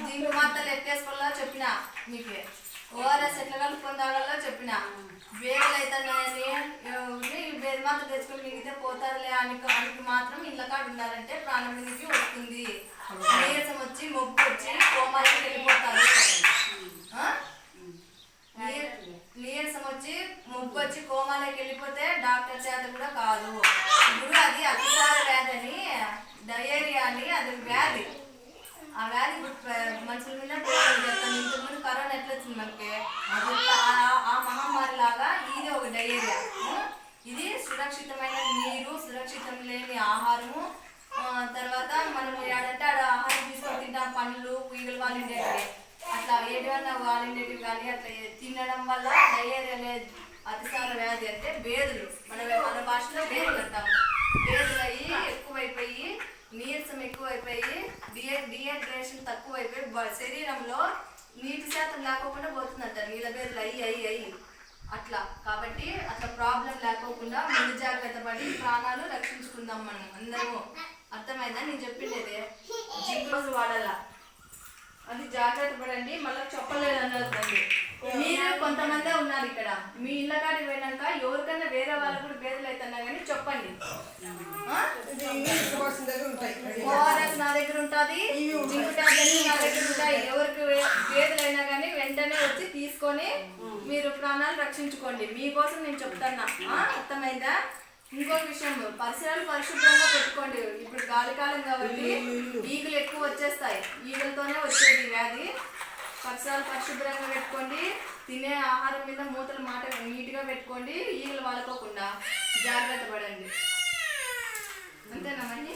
Zinc మాత్రలు ఎక్కేసుకోవాలో చెప్పిన మీకు ఓఆర్ఎస్ ఎట్లా కలుపుకొని తాగాలో చెప్పిన. వేగలు అవుతున్నాయని వేరు మాత్రం తెచ్చుకొని మిగితే పోతారులే అని అని మాత్రం ఇళ్ళ కాడ ఉండాలంటే ప్రాణం మీదకి వస్తుంది. నీరసం వచ్చి మొగ్గు వచ్చి కోమాలకి వెళ్ళిపోతారు. నీరసం వచ్చి ముగ్గు వచ్చి కోమాలకి వెళ్ళిపోతే డాక్టర్ చేత కూడా కాదు ఇప్పుడు అది అతిసార వ్యాధి అని డయేరియా అని అది వ్యాధి ఆ వ్యాధి ఇప్పుడు ప్ర- మనుషుల మీద ప్రయోగం చేస్తాం ఇంతకుముందు కరోనా ఎట్లా వచ్చింది మనకి ఆ- ఆ మహమ్మారి లాగా ఇది ఒక డయేరియా ఇది సురక్షితమైన నీరు సురక్షితం లేని ఆహారము తర్వాత మనం ఏడంటే ఆడ ఆహారం తీసుకొని తింటాం పండ్లు పుయ్యలు వాళ్ళు అట్లా ఏటివన్నా వాలిండేటివి కానీ అట్లా తినడం వల్ల డయేరియా అనేది అతిసార వ్యాధి అంటే బేదులు. మన మన భాషలో బేదులు అంటాము బేదులు అయ్యి ఎక్కువైపోయి నీరసం ఎక్కువైపోయి డిహైడ్రేషన్ తక్కువ అయిపోయి శరీరంలో నీటి శాతం లేకోకుండా పోతుందంట నీళ్ళ పేర్లు అయ్యి అయ్యి అయ్యి అట్లా. కాబట్టి అట్లా ప్రాబ్లం లేకోకుండా ముందు జాగ్రత్త పడి ప్రాణాలు రక్షించుకుందాం మనం అందరము. అర్థమైందా? నేను చెప్పిండేదే. జింక్ రోజు వాడాలా? అది జాగ్రత్త పడండి. మళ్ళీ చెప్పలేదు అన్నదండి మీరు కొంతమందే ఉన్నారు ఇక్కడ. మీ ఇళ్ళ కాడికి పోయినాక ఎవరికైనా వేరే వాళ్ళు కూడా బేదలు అవుతున్నా కానీ చెప్పండి ఆ? ఓఆర్ఎస్ ఉంటుంది జింక్ టాబ్లెట్స్ నా దగ్గర ఉంటాయి. ఎవరికి వేదులైనా కానీ వెంటనే వచ్చి తీసుకొని మీరు ప్రాణాలు రక్షించుకోండి. మీకోసం నేను చెప్తాన్నా? అర్థమైందా? ఇంకొక విషయం పరిసరాలు పరిశుభ్రంగా పెట్టుకోండి. ఇప్పుడు గాలికాలం కాబట్టి ఈగలు ఎక్కువ వచ్చేస్తాయి. ఈగలతోనే వచ్చేది వ్యాధి. పరిసరాలు పరిశుభ్రంగా పెట్టుకోండి. తినే ఆహారం మీద మూతలు మాట నీట్గా పెట్టుకోండి. ఈగలు వాడుకోకుండా జాగ్రత్త పడండి. అంతేనా మళ్ళీ